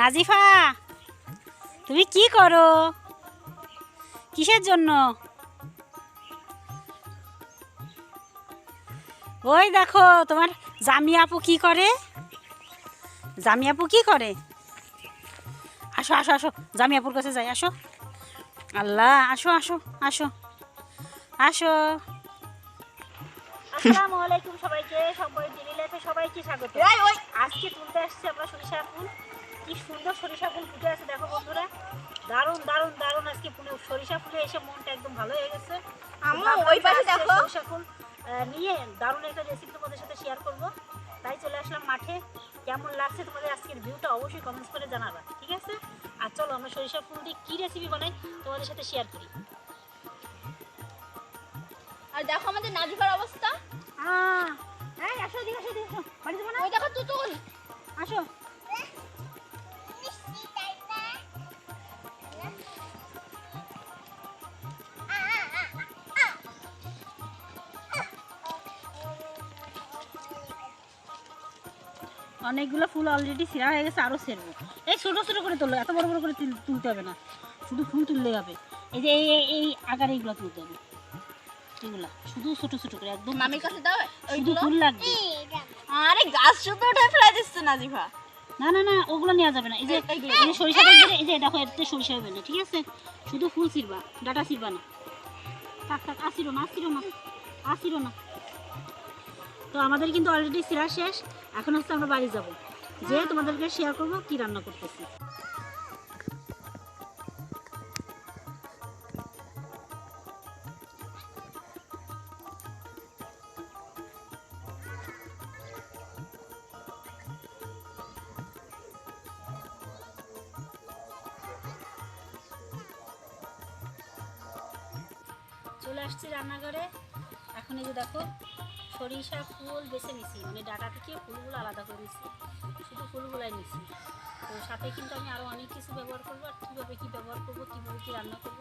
নাজিফা তুমি কি করো? কিসের জন্য? ওই দেখো তোমার জামি আপু কি করে? জামি আপু কি করে? আসো আসো আসো জামি আপুর কাছে যাই আসো। আল্লাহ আসো আসো আসো আসো। আসসালামু আলাইকুম সবাইকে সবাই ডেলি লাইফে সবাইকে স্বাগত। আজকে তুলতে আসছি আমরা সরিষা ফুল। কি সুন্দর সরিষা ফুল ফুটে আছে দেখো বন্ধুরা। দারুণ দারুণ দারুণ আজকে ফুলে সরিষা ফুলে এসে মনটা একদম ভালো হয়ে গেছে। আম্মু, ওই পাশে দেখো। সরিষা ফুল নিয়ে দারুণ একটা রেসিপি তোমাদের সাথে শেয়ার করব। তাই চলে আসলাম মাঠে। কেমন লাগছে তোমাদের আজকের ভিউটা অবশ্যই কমেন্টস করে জানাবা ঠিক আছে? আর চলো আমরা সরিষা ফুল দিয়ে কী রেসিপি বানাই তোমাদের সাথে শেয়ার করি। আর দেখো আমাদের নাজিফার অবস্থা। এই আসো এদিকে আসো এদিকে আসো। বাড়ি যাব না? ওই দেখো তুতুল। আসো। অনেকগুলো ফুল অলরেডি ছেঁড়া হয়ে গেছে আরও ছেড়বো এই ছোটো ছোটো করে তোলো এত বড় বড় করে তুলতে হবে না। শুধু ফুল তুললেই হবে। এই যে এই এই- আকারে এইগুলো তুলতে হবে। এগুলা শুধু ছোটো ছোটো করে একদম মামির কাছে দাও শুধু ফুল লাগবে। আরে গাছ শুধু ফেলাই দিচ্ছে নাজিফা না না না ওগুলো নেওয়া যাবে না। এই যে এই যে সরিষা এই যে দেখো এতে সরিষা হবে না ঠিক আছে? শুধু ফুল ছিড়বা ডাটা ছিড়বা না। আসিরো না আসিরো না আসিরো না। তো আমাদের কিন্তু অলরেডি ছিঁড়া শেষ। এখন হচ্ছে আমরা বাড়ি যাব। যে তোমাদেরকে শেয়ার করব কি রান্না করতেছি। চলে আসছি রান্নাঘরে। এখন এই যে দেখো সরিষা, ফুল বেছে নিছি। মানে ডাটা থেকে ফুলগুলো আলাদা করে নিছি। শুধু ফুলগুলাই নিছি। তো সাথে কিন্তু আমি আরও অনেক কিছু ব্যবহার করব। আর কীভাবে কী ব্যবহার করব, কীভাবে কী রান্না করব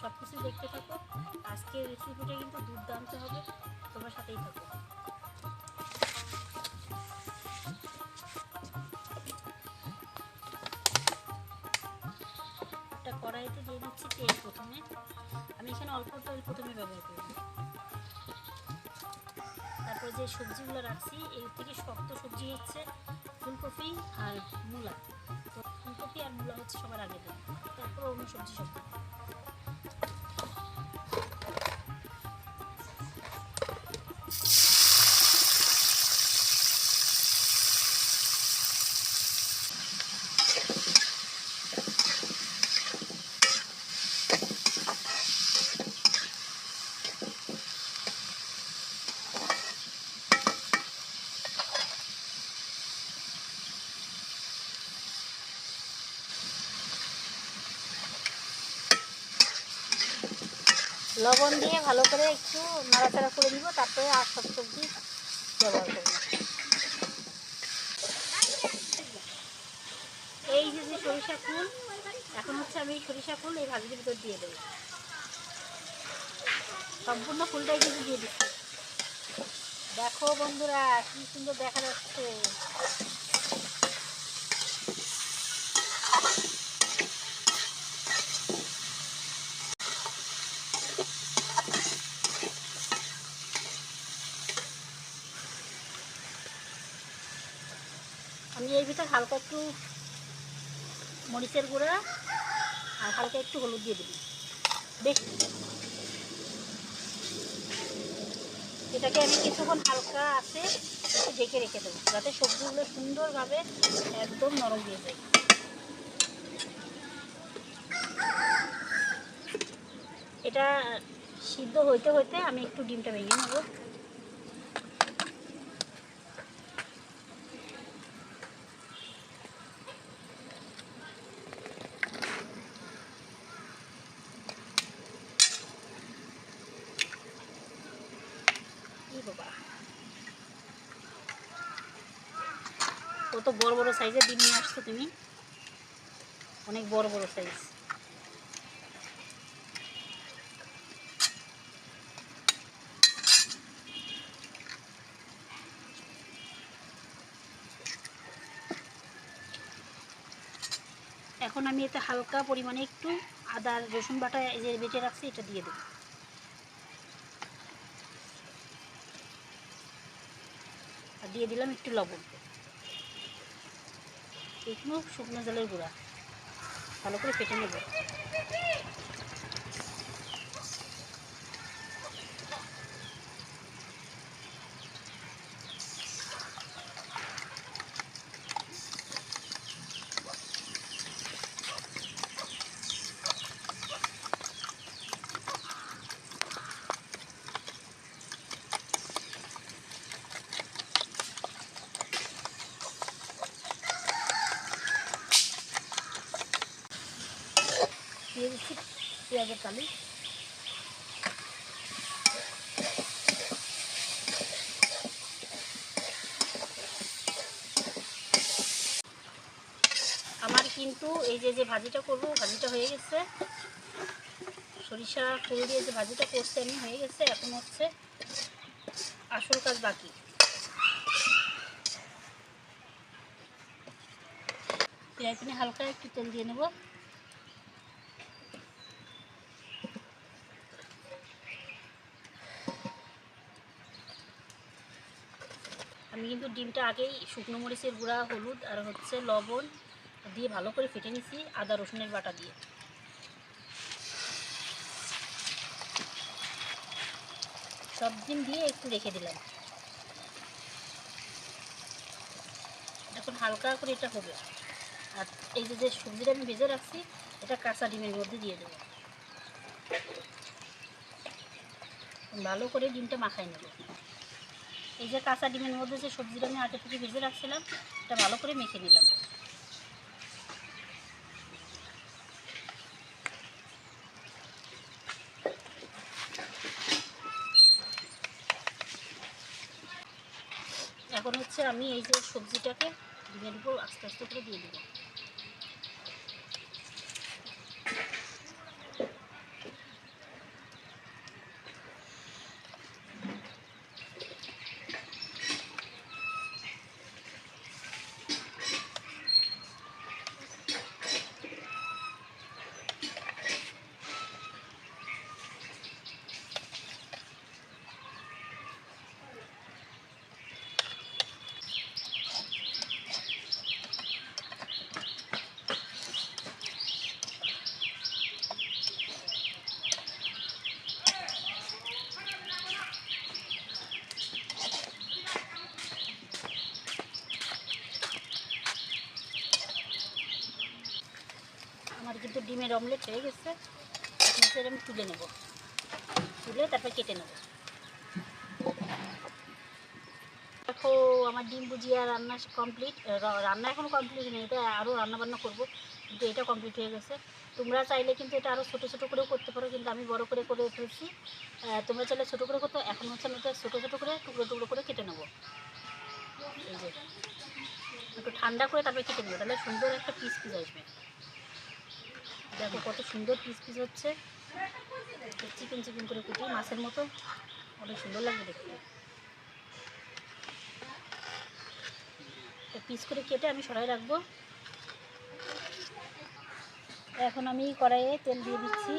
সব কিছু দেখতে থাকো। আজকের রেসিপিটা কিন্তু দুর্দান্ত হবে। তোমার সাথেই থাকো। কড়াইতে দিয়ে দিচ্ছি তেল প্রথমে। আমি এখানে অল্প তেল প্রথমে ব্যবহার করব। তারপর যে সবজিগুলো রাখছি, এর থেকে শক্ত সবজি হচ্ছে ফুলকপি আর মূলা। তো ফুলকপি আর মূলা হচ্ছে সবার আগে তারপর অন্য সবজি সব। লবণ দিয়ে ভালো করে একটু নাড়াচাড়া করে দিব তারপরে আর সব সবজি ব্যবহার করব। এই যে যে সরিষা ফুল, এখন হচ্ছে আমি সরিষা ফুল এই ভাজির ভিতর দিয়ে দেবো। সম্পূর্ণ ফুলটাই কিন্তু দিয়ে দিচ্ছি। দেখো বন্ধুরা, কি সুন্দর দেখা যাচ্ছে। আমি এর ভিতর হালকা একটু মরিচের গুঁড়া আর হালকা একটু হলুদ দিয়ে দিবি। বেশ। এটাকে আমি কিছুক্ষণ হালকা আছে একটু ঢেকে রেখে দেবো, যাতে সবজিগুলো সুন্দরভাবে একদম নরম দিয়ে যায়। এটা সিদ্ধ হইতে হইতে আমি একটু ডিমটা ভেঙে নেব। বড় বড় সাইজের ডিম নিয়ে আসছো তুমি? অনেক বড় বড় সাইজ। এখন আমি এতে হালকা পরিমাণে একটু আদা রসুন বাটা যে বেটে রাখছি, এটা দিয়ে দেবো। আর দিয়ে দিলাম একটু লবণ। একটু শুকনো জলের গুঁড়া। ভালো করে ফেটে নেব দিয়ে দিচ্ছি পেঁয়াজের কালি। আমার কিন্তু এই যে যে ভাজিটা করব, ভাজিটা হয়ে গেছে। সরিষা ফুল দিয়ে যে ভাজিটা করতে আমি, হয়ে গেছে। এখন হচ্ছে আসল কাজ বাকি। পেঁয়াজ হালকা একটু তেল দিয়ে নেব। আমি কিন্তু ডিমটা আগেই শুকনো মরিচের গুঁড়া, হলুদ আর হচ্ছে লবণ দিয়ে ভালো করে ফেটে নিছি আদা, রসুনের বাটা দিয়ে। সব ডিম দিয়ে একটু রেখে দিলাম। এখন হালকা করে এটা হবে। আর এই যে যে সবজিটা আমি ভেজে রাখছি, এটা কাঁচা ডিমের মধ্যে দিয়ে দেবো। ভালো করে ডিমটা মাখাই নেব। এই যে কাঁচা ডিমের মধ্যে যে সবজিটা আমি আগে থেকে ভেজে রাখছিলাম, এটা ভালো করে মেখে নিলাম। এখন হচ্ছে আমি এই যে সবজিটাকে ডিমের উপর আস্তে আস্তে করে দিয়ে দেবো। আমার কিন্তু ডিমের অমলেট হয়ে গেছে। আমি তুলে নেব। তুলে তারপর কেটে নেব। দেখো, আমার ডিম ভুজিয়া রান্না কমপ্লিট রান্না এখন কমপ্লিট নেই, এটা আরও রান্না বান্না করব, কিন্তু এটা কমপ্লিট হয়ে গেছে। তোমরা চাইলে কিন্তু এটা আরও ছোটো ছোটো করেও করতে পারো, কিন্তু আমি বড় করে করে ফেলছি। তোমরা চাইলে ছোটো করে করতে, এখন হচ্ছে আমি এটা ছোটো ছোটো করে, টুকরো টুকরো করে কেটে নেব। একটু ঠান্ডা করে তারপরে কেটে নেব, তাহলে সুন্দর একটা পিস পিস আসবে। দেখো কত সুন্দর পিস পিস হচ্ছে। চিকেন চিকেন করে কুটি, মাছের মতো। অনেক সুন্দর লাগবে দেখতে। পিস করে কেটে আমি সরাই রাখব। এখন আমি কড়াইয়ে তেল দিয়ে দিচ্ছি।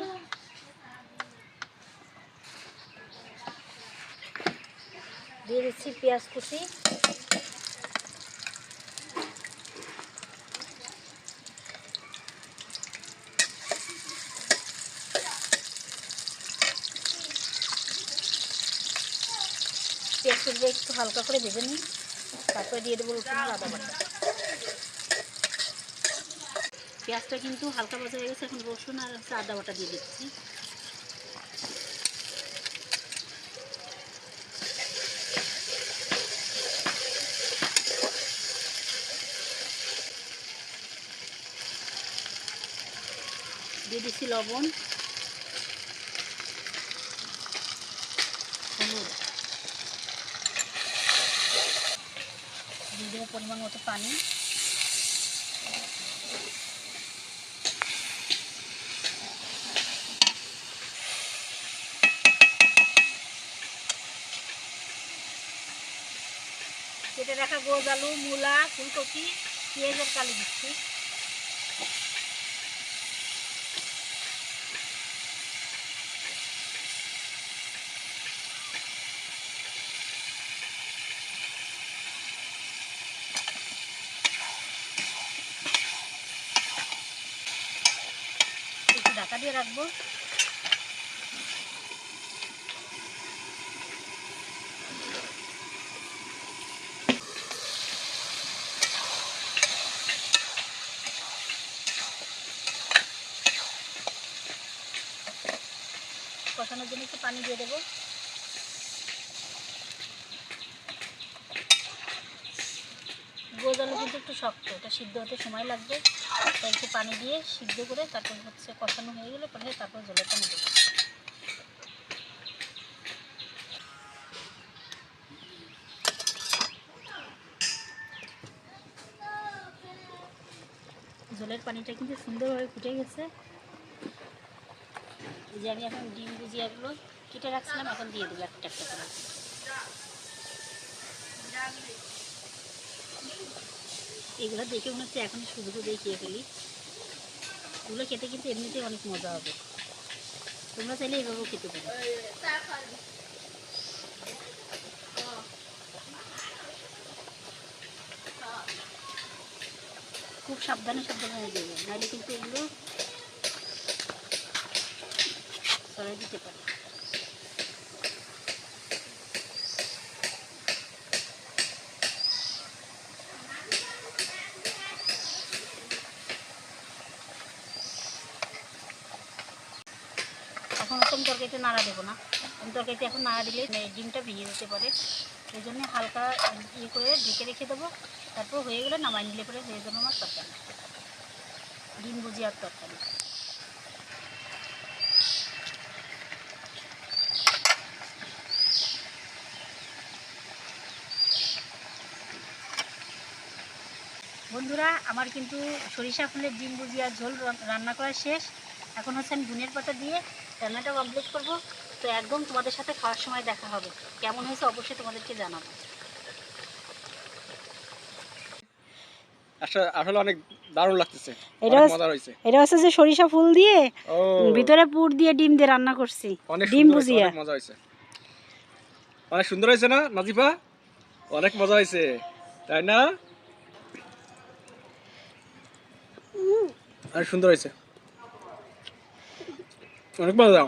দিয়ে দিচ্ছি পেঁয়াজ কুচি পেঁয়াজ কুচিটা একটু হালকা করে ভেজে নিই। তারপরে দিয়ে দেবো রসুন আর আদা বাটা। পেঁয়াজটা কিন্তু হালকা ভাজা হয়ে গেছে, এখন রসুন আর হচ্ছে আদা বাটা দিয়ে দিচ্ছি। দিয়ে দিচ্ছি লবণ হলুদ দিয়ে দেবো পরিমাণ মতো পানি। কেটে রাখা গোজ আলু মূলা ফুলকপি পেঁয়াজের কালি দিচ্ছি রাখব কষানোর জন্য একটু পানি দিয়ে দেবো। আলু কিন্তু একটু শক্ত। এটা সিদ্ধ হতে সময় লাগবে। তাই একটু পানি দিয়ে সিদ্ধ করে তারপর হচ্ছে কষানো হয়ে গেলে পরে তারপর জলের পানি দেবো। জলের পানিটা কিন্তু সুন্দরভাবে ফুটে গেছে। এই যে আমি এখন ডিম ভুজিয়াগুলো কেটে রাখছিলাম, এখন দিয়ে দেবো একটা একটা করে। এগুলো দেখে মনে হচ্ছে এখন শুধু শুধুই খেয়ে ফেলি। এগুলো খেতে কিন্তু এমনিতেই অনেক মজা হবে। তোমরা চাইলে এভাবেও খেতে পারো। খুব সাবধানে সাবধানে দেবে নাহলে কিন্তু এগুলো সরাই দিতে পারে এখন তরকারিতে নাড়া দেবো না। আমি তরকারিতে এখন নাড়া দিলে মানে ডিমটা ভেঙে যেতে পারে। সেই জন্য হালকা ইয়ে করে ঢেকে রেখে দেবো। তারপর হয়ে গেলে নামাই নিলে পরে হয়ে যাবে আমার তরকারি। ডিম ভুজিয়ার তরকারি। বন্ধুরা, আমার কিন্তু সরিষা ফুলের ডিম ভুজিয়া ঝোল রান্না করা শেষ। এখন হচ্ছে আমি ধনের পাতা দিয়ে রান্নাটা কমপ্লিট করব। তো একদম তোমাদের সাথে খাওয়ার সময় দেখা হবে। কেমন হয়েছে অবশ্যই তোমাদেরকে জানাব। আসলে আসলে অনেক দারুণ লাগতেছে। এটা হচ্ছে- মজা হয়েছে। এটা হচ্ছে যে সরিষা ফুল দিয়ে ভিতরে পুর দিয়ে ডিম দিয়ে রান্না করছি। অনেক ডিম অনেক মজা হয়েছে। অনেক সুন্দর হয়েছে না নাজিফা? অনেক মজা হয়েছে। তাই না? অনেক সুন্দর হয়েছে। অনেক মজা